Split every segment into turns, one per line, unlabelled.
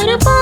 ஒரு பா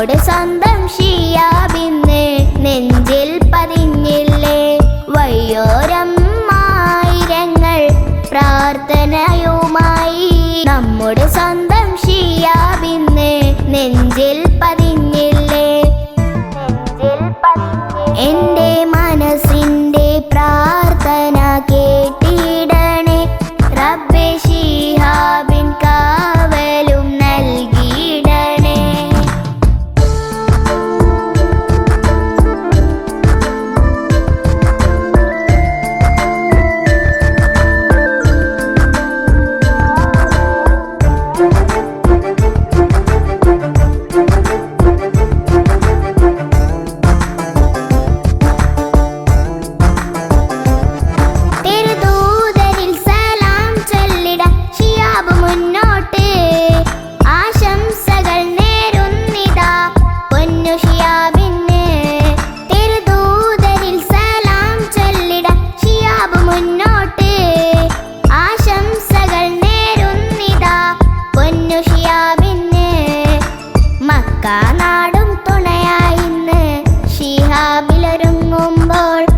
漏れん ഷിഹാബിലൊരുങ്ങുമ്പോൾ